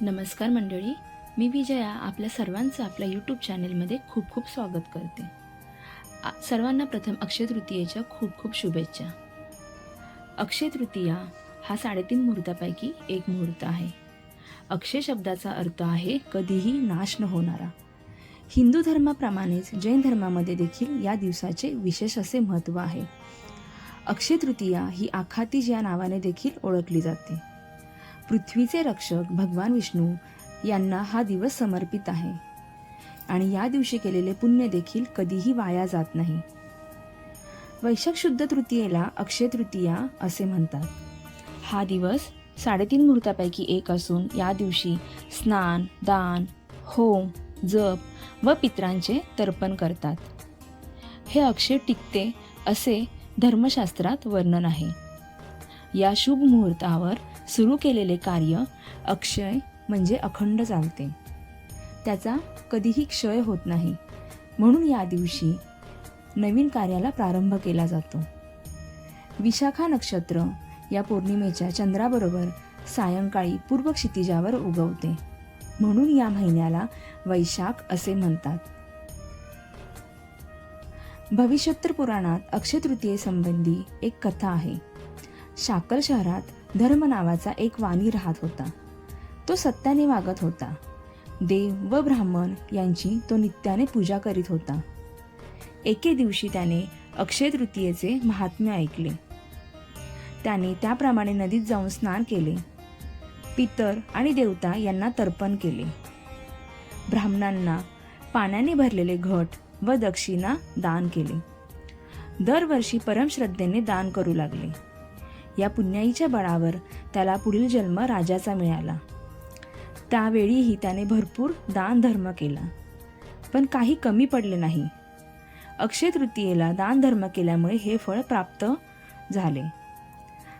नमस्कार मंडळी मी विजया आपल्या सर्वांचं आपल्या यूट्यूब चॅनेलमध्ये खूप खूप स्वागत करते. सर्वांना प्रथम अक्षय तृतीयेच्या खूप खूप शुभेच्छा. अक्षय तृतीया हा साडेतीन मुहूर्तापैकी एक मुहूर्त आहे. अक्षय शब्दाचा अर्थ आहे कधीही नाश न होणारा. हिंदू धर्माप्रमाणेच जैन धर्मामध्ये देखील या दिवसाचे विशेष असे महत्त्व आहे. अक्षय तृतीया ही आखातीज या नावाने देखील ओळखली जाते. पृथ्वीचे रक्षक भगवान विष्णू यांना हा दिवस समर्पित आहे. आणि या दिवशी केलेले पुण्य देखील कधीही वाया जात नाही. वैशाख शुद्ध तृतीयेला अक्षय तृतीया असे म्हणतात. हा दिवस साडेतीन मुहूर्तापैकी एक असून या दिवशी स्नान दान होम जप व पित्रांचे तर्पण करतात. हे अक्षय टिकते असे धर्मशास्त्रात वर्णन आहे. या शुभ मुहूर्तावर सुरू केलेले कार्य अक्षय म्हणजे अखंड चालते. त्याचा कधीही क्षय होत नाही. म्हणून या दिवशी नवीन कार्याला प्रारंभ केला जातो. विशाखा नक्षत्र या पौर्णिमेच्या चंद्राबरोबर सायंकाळी पूर्व क्षितिजावर उगवते. म्हणून या महिन्याला वैशाख असे म्हणतात. भविष्योत्तर पुराणात अक्षय तृतीयेसंबंधी एक कथा आहे. शाकल शहरात धर्म नावाचा एक वाणी राहत होता. तो सत्याने वागत होता. देव व ब्राह्मण यांची तो नित्याने पूजा करीत होता. एके दिवशी त्याने अक्षय तृतीयेचे महात्म्य ऐकले. त्याने त्याप्रमाणे नदीत जाऊन स्नान केले. पितर आणि देवता यांना तर्पण केले. ब्राह्मणांना पाण्याने भरलेले घट व दक्षिणा दान केले. दरवर्षी परमश्रद्धेने दान करू लागले. या पुण्याईच्या बळावर त्याला पुढील जन्म राजाचा मिळाला. त्यावेळीही त्याने भरपूर दानधर्म केला. पण काही कमी पडले नाही. अक्षय तृतीयेला दानधर्म केल्यामुळे हे फळ प्राप्त झाले.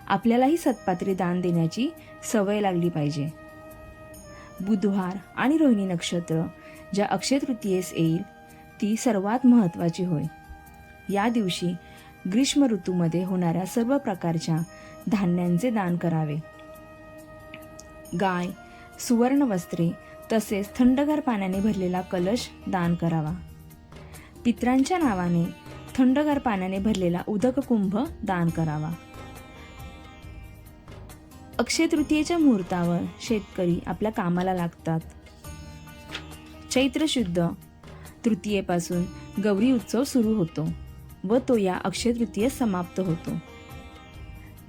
आपल्यालाही सत्पात्री दान देण्याची सवय लागली पाहिजे. बुधवार आणि रोहिणी नक्षत्र ज्या अक्षय तृतीयेस येईल ती सर्वात महत्त्वाची होय. या दिवशी ग्रीष्म ऋतूमध्ये होणाऱ्या सर्व प्रकारच्या धान्यांचे दान करावे. गाय सुवर्ण वस्त्रे तसेच थंडगार पाण्याने भरलेला कलश दान करावा. पित्रांच्या नावाने थंडगार पाण्याने भरलेला उदक कुंभ दान करावा. अक्षय तृतीयेच्या मुहूर्तावर शेतकरी आपल्या कामाला लागतात. चैत्र शुद्ध तृतीयेपासून गौरी उत्सव सुरू होतो. व तो या अक्षय तृतीय समाप्त होतो.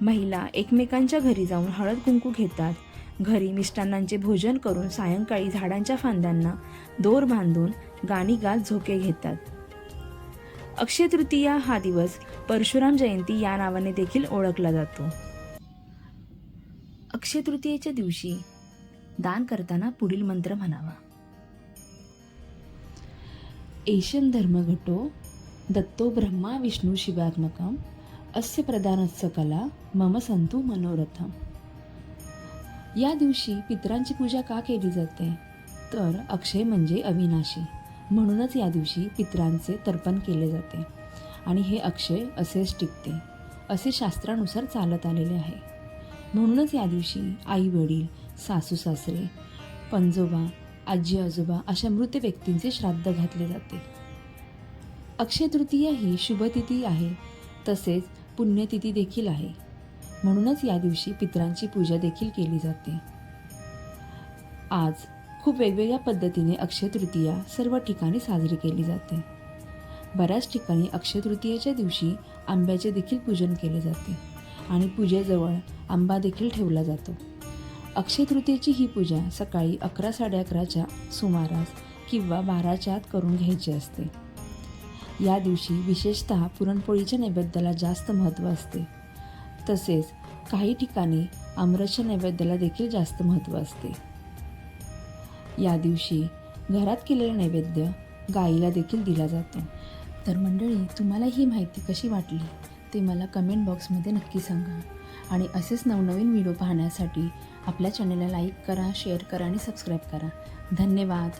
महिला एकमेकांच्या घरी जाऊन हळद कुंकू घेतात. घरी मिष्टान्नांचे भोजन करून सायंकाळी झाडांच्या फांद्यांना दोर बांधून गाणी गात झोके घेतात. अक्षय तृतीया हा दिवस परशुराम जयंती या नावाने देखील ओळखला जातो. अक्षय तृतीयेच्या दिवशी दान करताना पुढील मंत्र म्हणावा. एशन धर्मघटो दत्तो ब्रह्मा विष्णू शिवात्मकम अस्य प्रदानस्य कला मम संतू मनोरथम। या दिवशी पितरांची पूजा का केली जाते? तर अक्षय म्हणजे अविनाशी. म्हणूनच या दिवशी पितरांचे तर्पण केले जाते. आणि हे अक्षय असेच टिकते असे शास्त्रानुसार चालत आलेले आहे. म्हणूनच या दिवशी आई वडील सासू सासरे पंजोबा आजी आजोबा अशा मृत व्यक्तींचे श्राद्ध घातले जाते. अक्षय तृतीया ही शुभतिथी आहे. तसेच पुण्यतिथी देखील आहे. म्हणूनच या दिवशी पितरांची पूजा देखील केली जाते. आज खूप वेगवेगळ्या पद्धतीने अक्षय तृतीया सर्व ठिकाणी साजरी केली जाते. बऱ्याच ठिकाणी अक्षय तृतीयेच्या दिवशी आंब्याचे देखील पूजन केले जाते आणि पूजेजवळ आंबा देखील ठेवला जातो. अक्षय तृतीयेची ही पूजा सकाळी अकरा साडे अकराच्या सुमारास किंवा बाराच्या आत करून घ्यायची असते. या दिवशी विशेषतः पुरणपोळीच्या नैवेद्याला जास्त महत्त्व असते. तसेच काही ठिकाणी आमरसच्या नैवेद्याला देखील जास्त महत्त्व असते. या दिवशी घरात केलेला नैवेद्य गाईला देखील दिला जातो. तर मंडळी तुम्हाला ही माहिती कशी वाटली ते मला कमेंट बॉक्समध्ये नक्की सांगा. आणि असेच नवनवीन व्हिडिओ पाहण्यासाठी आपल्या चॅनलला लाईक करा शेअर करा आणि सबस्क्राईब करा. धन्यवाद.